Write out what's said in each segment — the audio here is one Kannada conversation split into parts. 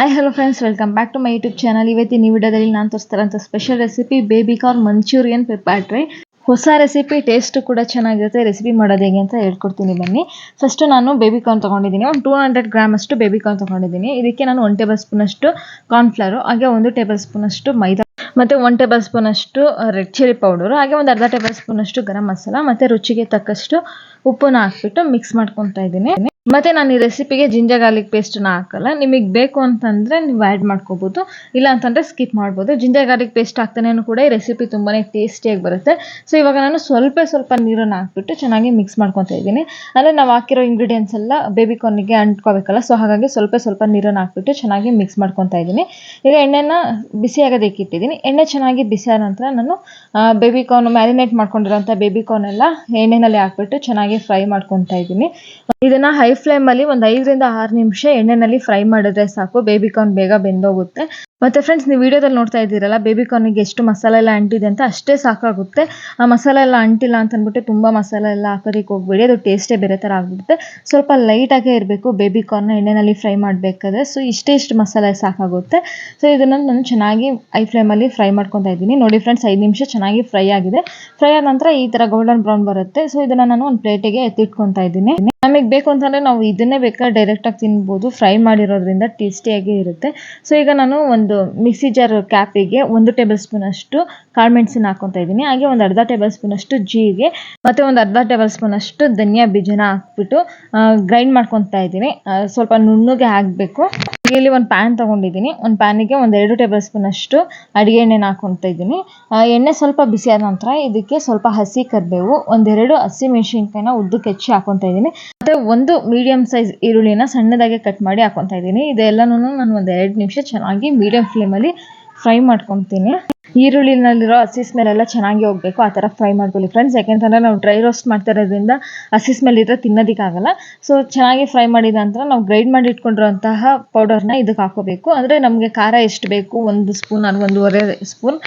Hi hello friends welcome back to my YouTube channel ಇವತ್ತಿನ ಈ ವಿಡಿಯೋದಲ್ಲಿ ನಾನು ತೋರಿಸ್ತಾರಂಥ special recipe baby corn manchurian pepper try ಹೊಸ ರೆಸಿಪಿ ಟೇಸ್ಟ್ ಕೂಡ ಚೆನ್ನಾಗಿರುತ್ತೆ. ರೆಸಿಪಿ ಮಾಡೋದು ಹೇಗೆ ಅಂತ ಹೇಳ್ಕೊಡ್ತೀನಿ ಬನ್ನಿ. ಫಸ್ಟು ನಾನು ಬೇಬಿ ಕಾರ್ನ್ ತೊಗೊಂಡಿದ್ದೀನಿ. ಒಂದು ಟೂ ಹಂಡ್ರೆಡ್ ಗ್ರಾಮ್ ಅಷ್ಟು ಬೇಬಿ ಕಾರ್ನ್ ತೊಗೊಂಡಿದ್ದೀನಿ. ಇದಕ್ಕೆ ನಾನು ಒನ್ ಟೇಬಲ್ ಸ್ಪೂನ್ ಅಷ್ಟು ಕಾರ್ನ್ಫ್ಲವರು ಹಾಗೆ ಒಂದು ಟೇಬಲ್ ಸ್ಪೂನ್ ಅಷ್ಟು ಮೈದಾ, ಮತ್ತು ಒನ್ ಟೇಬಲ್ ಸ್ಪೂನ್ ಅಷ್ಟು ರೆಡ್ ಚಿಲ್ಲಿ ಪೌಡರು ಹಾಗೆ ಒಂದು ಅರ್ಧ ಟೇಬಲ್ ಸ್ಪೂನ್ ಅಷ್ಟು ಗರಂ ಮಸಾಲ, ಮತ್ತು ರುಚಿಗೆ ತಕ್ಕಷ್ಟು ಉಪ್ಪನ್ನು ಹಾಕ್ಬಿಟ್ಟು ಮಿಕ್ಸ್ ಮಾಡ್ಕೊತಾ ಇದ್ದೀನಿ. ಮತ್ತೆ ನಾನು ಈ ರೆಸಿಪಿಗೆ ಜಿಂಜರ್ ಗಾರ್ಲಿಕ್ ಪೇಸ್ಟನ್ನ ಹಾಕಲ್ಲ. ನಿಮಗೆ ಬೇಕು ಅಂತಂದ್ರೆ ನೀವು ಆ್ಯಡ್ ಮಾಡ್ಕೋಬೋದು. ಇಲ್ಲ ಅಂತಂದ್ರೆ ಸ್ಕಿಪ್ ಮಾಡ್ಬೋದು. ಜಿಂಜರ್ ಗಾರ್ಲಿಕ್ ಪೇಸ್ಟ್ ಹಾಕ್ತಾನೇನು ಕೂಡ ಈ ರೆಸಿಪಿ ತುಂಬಾನೇ ಟೇಸ್ಟಿಯಾಗಿ ಬರುತ್ತೆ. ಸೊ ಇವಾಗ ನಾನು ಸ್ವಲ್ಪ ಸ್ವಲ್ಪ ನೀರನ್ನು ಹಾಕ್ಬಿಟ್ಟು ಚೆನ್ನಾಗಿ ಮಿಕ್ಸ್ ಮಾಡ್ಕೊತಾ ಇದ್ದೀನಿ. ಅಂದರೆ ನಾವು ಹಾಕಿರೋ ಇಂಗ್ರೀಡಿಯೆಂಟ್ಸ್ ಎಲ್ಲ ಬೇಬಿ ಕಾರ್ನಿಗೆ ಅಂಟ್ಕೋಬೇಕಲ್ಲ. ಸೊ ಹಾಗಾಗಿ ಸ್ವಲ್ಪ ಸ್ವಲ್ಪ ನೀರನ್ನು ಹಾಕ್ಬಿಟ್ಟು ಚೆನ್ನಾಗಿ ಮಿಕ್ಸ್ ಮಾಡ್ಕೊತಾ ಇದ್ದೀನಿ. ಈಗ ಎಣ್ಣೆನ ಬಿಸಿ ಆಗೋದಕ್ಕೆ ಇಟ್ಟಿದ್ದೀನಿ ಎಣ್ಣೆ ಚೆನ್ನಾಗಿ ಬಿಸಿಯಾದ ನಂತರ ನಾನು ಬೇಬಿ ಕಾರ್ನ್ ಮ್ಯಾರಿನೇಟ್ ಮಾಡ್ಕೊಂಡಿರೋಂಥ ಬೇಬಿ ಕಾರ್ನ್ ಎಲ್ಲ ಎಣ್ಣೆನಲ್ಲಿ ಹಾಕ್ಬಿಟ್ಟು ಚೆನ್ನಾಗಿ ಫ್ರೈ ಮಾಡ್ಕೊತಾ ಇದ್ದೀನಿ. ಇದನ್ನು ಹೈ ಫ್ಲೇಮಲ್ಲಿ ಒಂದು ಐದರಿಂದ ಆರು ನಿಮಿಷ ಎಣ್ಣೆನಲ್ಲಿ ಫ್ರೈ ಮಾಡಿದ್ರೆ ಸಾಕು. ಬೇಬಿ ಕಾರ್ನ್ ಬೇಗ ಬೆಂದೋಗುತ್ತೆ. ಮತ್ತೆ ಫ್ರೆಂಡ್ಸ್ ನೀವು ವಿಡಿಯೋದಲ್ಲಿ ನೋಡ್ತಾ ಇದ್ದೀರಲ್ಲ ಬೇಬಿ ಕಾರ್ನಿಗೆ ಎಷ್ಟು ಮಸಾಲೆ ಎಲ್ಲ ಅಂಟಿದೆ ಅಂತ ಅಷ್ಟೇ ಸಾಕಾಗುತ್ತೆ. ಆ ಮಸಾಲೆ ಎಲ್ಲ ಅಂಟಿಲ್ಲ ಅಂತ ಅಂದ್ಬಿಟ್ಟು ತುಂಬ ಮಸಾಲೆ ಎಲ್ಲ ಹಾಕೋದಕ್ಕೆ ಹೋಗ್ಬೇಡಿ, ಅದು ಟೇಸ್ಟೇ ಬೇರೆ ಥರ ಆಗಿಬಿಡುತ್ತೆ. ಸ್ವಲ್ಪ ಲೈಟಾಗೇ ಇರಬೇಕು ಬೇಬಿ ಕಾರ್ನ ಎಣ್ಣೆನಲ್ಲಿ ಫ್ರೈ ಮಾಡಬೇಕಾದ್ರೆ. ಸೊ ಇಷ್ಟೇ ಇಷ್ಟು ಮಸಾಲೆ ಸಾಕಾಗುತ್ತೆ. ಸೊ ಇದನ್ನು ನಾನು ಚೆನ್ನಾಗಿ ಐ ಫ್ಲೇಮಲ್ಲಿ ಫ್ರೈ ಮಾಡ್ಕೊತಾ ಇದ್ದೀನಿ. ನೋಡಿ ಫ್ರೆಂಡ್ಸ್ ಐದು ನಿಮಿಷ ಚೆನ್ನಾಗಿ ಫ್ರೈ ಆಗಿದೆ. ಫ್ರೈ ಆದ ನಂತರ ಈ ಥರ ಗೋಲ್ಡನ್ ಬ್ರೌನ್ ಬರುತ್ತೆ. ಸೊ ಇದನ್ನು ನಾನು ಒಂದು ಪ್ಲೇಟಿಗೆ ಎತ್ತಿಟ್ಕೊತಾ ಇದ್ದೀನಿ. ನಮಗೆ ಬೇಕು ಅಂತಂದರೆ ನಾವು ಇದನ್ನೇ ಬೇಕಾದ್ರೆ ಡೈರೆಕ್ಟಾಗಿ ತಿನ್ಬೋದು. ಫ್ರೈ ಮಾಡಿರೋದ್ರಿಂದ ಟೇಸ್ಟಿಯಾಗಿ ಇರುತ್ತೆ. ಸೊ ಈಗ ನಾನು ಒಂದು ಮಿಕ್ಸಿ ಜಾರ್ ಕ್ಯಾಪಿಗೆ ಒಂದು ಟೇಬಲ್ ಸ್ಪೂನ್ ಅಷ್ಟು ಕಾಳು ಮೆಣಸಿನ ಹಾಕೊತಾ ಇದ್ದೀನಿ. ಹಾಗೆ ಒಂದು ಅರ್ಧ ಟೇಬಲ್ ಸ್ಪೂನ್ ಅಷ್ಟು ಜೀರಿಗೆ ಮತ್ತು ಒಂದು ಅರ್ಧ ಟೇಬಲ್ ಸ್ಪೂನ್ ಅಷ್ಟು ಧನಿಯಾ ಬೀಜನ ಹಾಕ್ಬಿಟ್ಟು ಗ್ರೈಂಡ್ ಮಾಡ್ಕೊತಾ ಇದ್ದೀನಿ. ಸ್ವಲ್ಪ ನುಣ್ಣಗೆ ಆಗಬೇಕು ಇಲ್ಲಿ ಒಂದು ಪ್ಯಾನ್ ತೊಗೊಂಡಿದ್ದೀನಿ. ಒಂದು ಪ್ಯಾನಿಗೆ ಒಂದು ಎರಡು ಟೇಬಲ್ ಸ್ಪೂನ್ ಅಷ್ಟು ಅಡುಗೆ ಎಣ್ಣೆನ ಹಾಕೊತಾ ಇದ್ದೀನಿ. ಎಣ್ಣೆ ಸ್ವಲ್ಪ ಬಿಸಿ ಆದ ನಂತರ ಇದಕ್ಕೆ ಸ್ವಲ್ಪ ಹಸಿ ಕರಿಬೇವು, ಒಂದೆರಡು ಹಸಿ ಮೆಣಸಿನ್ಕಾಯಿನ ಉದ್ದಕ್ಕೆ ಹೆಚ್ಚಿ ಹಾಕೊತಾ ಇದ್ದೀನಿ. ಮತ್ತು ಒಂದು ಮೀಡಿಯಂ ಸೈಜ್ ಈರುಳ್ಳಿನ ಸಣ್ಣದಾಗಿ ಕಟ್ ಮಾಡಿ ಹಾಕೊತಾ ಇದ್ದೀನಿ. ಇದೆಲ್ಲನೂ ನಾನು ಒಂದು ಎರಡು ನಿಮಿಷ ಚೆನ್ನಾಗಿ ಮೀಡಿಯಂ ಫ್ಲೇಮಲ್ಲಿ ಫ್ರೈ ಮಾಡ್ಕೊತೀನಿ. ಈರುಳ್ಳಿನಲ್ಲಿರೋ ಹಸಿ ಸ್ಮೆಲ್ ಎಲ್ಲ ಚೆನ್ನಾಗಿ ಹೋಗಬೇಕು, ಆ ಥರ ಫ್ರೈ ಮಾಡ್ಕೊಳ್ಳಿ ಫ್ರೆಂಡ್ಸ್ ಯಾಕೆಂತಂದರೆ ನಾವು ಡ್ರೈ ರೋಸ್ಟ್ ಮಾಡ್ತಾ ಇರೋದ್ರಿಂದ ಹಸಿ ಸ್ಮೆಲ್ ಇದ್ರೆ ತಿನ್ನೋದಕ್ಕಾಗಲ್ಲ. ಸೊ ಚೆನ್ನಾಗಿ ಫ್ರೈ ಮಾಡಿದ ನಂತರ ನಾವು ಗ್ರೈಂಡ್ ಮಾಡಿ ಇಟ್ಕೊಂಡಿರೋಂತಹ ಪೌಡರ್ನ ಇದಕ್ಕೆ ಹಾಕೋಬೇಕು. ಅಂದರೆ ನಮಗೆ ಖಾರ ಎಷ್ಟು ಬೇಕು? ಒಂದು ಸ್ಪೂನ್ ಅದು ಒಂದೂವರೆ ಸ್ಪೂನ್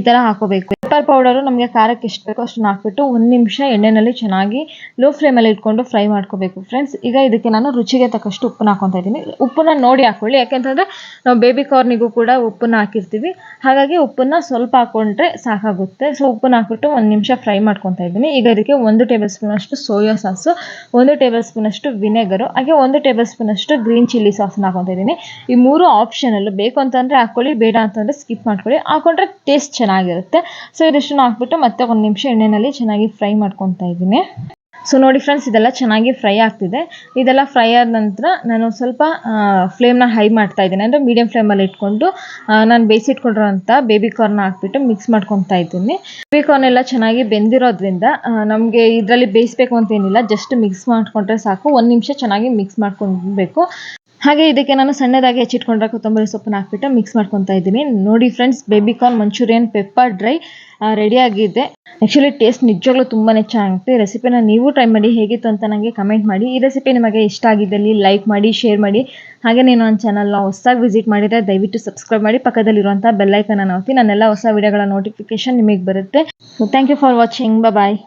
ಈ ಥರ ಹಾಕೋಬೇಕು. ಪೆಪ್ಪರ್ ಪೌಡರು ನಮಗೆ ಖಾರಕ್ಕೆ ಎಷ್ಟು ಬೇಕೋ ಅಷ್ಟನ್ನು ಹಾಕ್ಬಿಟ್ಟು ಒಂದು ನಿಮಿಷ ಎಣ್ಣೆಯಲ್ಲಿ ಚೆನ್ನಾಗಿ ಲೋ ಫ್ಲೇಮಲ್ಲಿ ಇಟ್ಕೊಂಡು ಫ್ರೈ ಮಾಡ್ಕೋಬೇಕು. ಫ್ರೆಂಡ್ಸ್ ಈಗ ಇದಕ್ಕೆ ನಾನು ರುಚಿಗೆ ತಕ್ಕಷ್ಟು ಉಪ್ಪನ್ನ ಹಾಕೊತಾ ಇದ್ದೀನಿ. ಉಪ್ಪನ್ನ ನೋಡಿ ಹಾಕೊಳ್ಳಿ. ಯಾಕೆಂತಂದರೆ ನಾವು ಬೇಬಿ ಕಾರ್ನಿಗೂ ಕೂಡ ಉಪ್ಪನ್ನ ಹಾಕಿರ್ತೀವಿ. ಹಾಗಾಗಿ ಉಪ್ಪನ್ನ ಸ್ವಲ್ಪ ಹಾಕೊಂಡ್ರೆ ಸಾಕಾಗುತ್ತೆ. ಸೊ ಉಪ್ಪನ್ನ ಹಾಕ್ಬಿಟ್ಟು ಒಂದು ನಿಮಿಷ ಫ್ರೈ ಮಾಡ್ಕೊತಾ ಇದ್ದೀನಿ. ಈಗ ಇದಕ್ಕೆ ಒಂದು ಟೇಬಲ್ ಸ್ಪೂನಷ್ಟು ಸೋಯಾ ಸಾಸು ಒಂದು ಟೇಬಲ್ ಸ್ಪೂನಷ್ಟು ವಿನೆಗರು ಹಾಗೆ ಒಂದು ಟೇಬಲ್ ಸ್ಪೂನಷ್ಟು ಗ್ರೀನ್ ಚಿಲ್ಲಿ ಸಾಸ್ನ ಹಾಕೊತಾ ಇದ್ದೀನಿ. ಈ ಮೂರು ಆಪ್ಷನಲ್ಲೂ ಬೇಕು ಅಂತಂದರೆ ಹಾಕೊಳ್ಳಿ, ಬೇಡ ಅಂತಂದರೆ ಸ್ಕಿಪ್ ಮಾಡ್ಕೊಳ್ಳಿ. ಹಾಕೊಂಡ್ರೆ ಟೇಸ್ಟ್ ಚೆನ್ನಾಗಿರುತ್ತೆ. ಇದಿಷ್ಟನ್ನು ಹಾಕ್ಬಿಟ್ಟು ಮತ್ತೆ ಒಂದು ನಿಮಿಷ ಎಣ್ಣೆನಲ್ಲಿ ಚೆನ್ನಾಗಿ ಫ್ರೈ ಮಾಡ್ಕೊತಾ ಇದ್ದೀನಿ. ಸೊ ನೋಡಿ ಫ್ರೆಂಡ್ಸ್ ಇದೆಲ್ಲ ಚೆನ್ನಾಗಿ ಫ್ರೈ ಆಗ್ತಿದೆ. ಇದೆಲ್ಲ ಫ್ರೈ ಆದ ನಂತರ ನಾನು ಸ್ವಲ್ಪ ಫ್ಲೇಮ್ನ ಹೈ ಮಾಡ್ತಾ ಇದ್ದೀನಿ. ಅಂದರೆ ಮೀಡಿಯಂ ಫ್ಲೇಮಲ್ಲಿ ಇಟ್ಕೊಂಡು ನಾನು ಬೇಯಿಸಿಟ್ಕೊಂಡಿರೋಂಥ ಬೇಬಿ ಕಾರ್ನ್ ಹಾಕ್ಬಿಟ್ಟು ಮಿಕ್ಸ್ ಮಾಡ್ಕೊತಾ ಇದ್ದೀನಿ. ಬೇಬಿ ಕಾರ್ನ್ ಎಲ್ಲ ಚೆನ್ನಾಗಿ ಬೆಂದಿರೋದ್ರಿಂದ ನಮಗೆ ಇದರಲ್ಲಿ ಬೇಯಿಸ್ಬೇಕು ಅಂತೇನಿಲ್ಲ ಜಸ್ಟ್ ಮಿಕ್ಸ್ ಮಾಡ್ಕೊಂಡ್ರೆ ಸಾಕು. ಒಂದು ನಿಮಿಷ ಚೆನ್ನಾಗಿ ಮಿಕ್ಸ್ ಮಾಡ್ಕೊಬೇಕು. ಹಾಗೆ ಇದಕ್ಕೆ ನಾನು ಸಣ್ಣದಾಗಿ ಹೆಚ್ಚಿಟ್ಕೊಂಡ್ರೆ ಕೊತ್ತಂಬರಿ ಸೊಪ್ಪನ್ನ ಹಾಕ್ಬಿಟ್ಟು ಮಿಕ್ಸ್ ಮಾಡ್ಕೊತಾ ಇದ್ದೀನಿ. ನೋಡಿ friends baby corn manchurian pepper dry ರೆಡಿಯಾಗಿದೆ ಆ್ಯಕ್ಚುಲಿ ಟೇಸ್ಟ್ ನಿಜವಾಗ್ಲೂ ತುಂಬಾ ಚೆನ್ನಾಗಿರುತ್ತೆ. ಈ ರೆಸಿಪಿನ ನೀವು ಟ್ರೈ ಮಾಡಿ ಹೇಗಿತ್ತು ಅಂತ ನನಗೆ ಕಮೆಂಟ್ ಮಾಡಿ. ಈ ರೆಸಿಪಿ ನಿಮಗೆ ಇಷ್ಟ ಆಗಿದ್ದಲ್ಲಿ ಲೈಕ್ ಮಾಡಿ ಶೇರ್ ಮಾಡಿ. ಹಾಗೆ ನೀನು ನನ್ನ ಚಾನಲ್ನ ಹೊಸದಾಗಿ ವಿಸಿಟ್ ಮಾಡಿದರೆ ದಯವಿಟ್ಟು ಸಬ್ಸ್ಕ್ರೈಬ್ ಮಾಡಿ. ಪಕ್ಕದಲ್ಲಿರುವಂಥ ಬೆಲ್ಲೈಕನ್ನ ಒತ್ತಿ. ನನ್ನೆಲ್ಲ ಹೊಸ ವಿಡಿಯೋಗಳ ನೋಟಿಫಿಕೇಶನ್ ನಿಮಗೆ ಬರುತ್ತೆ. Thank you for watching bye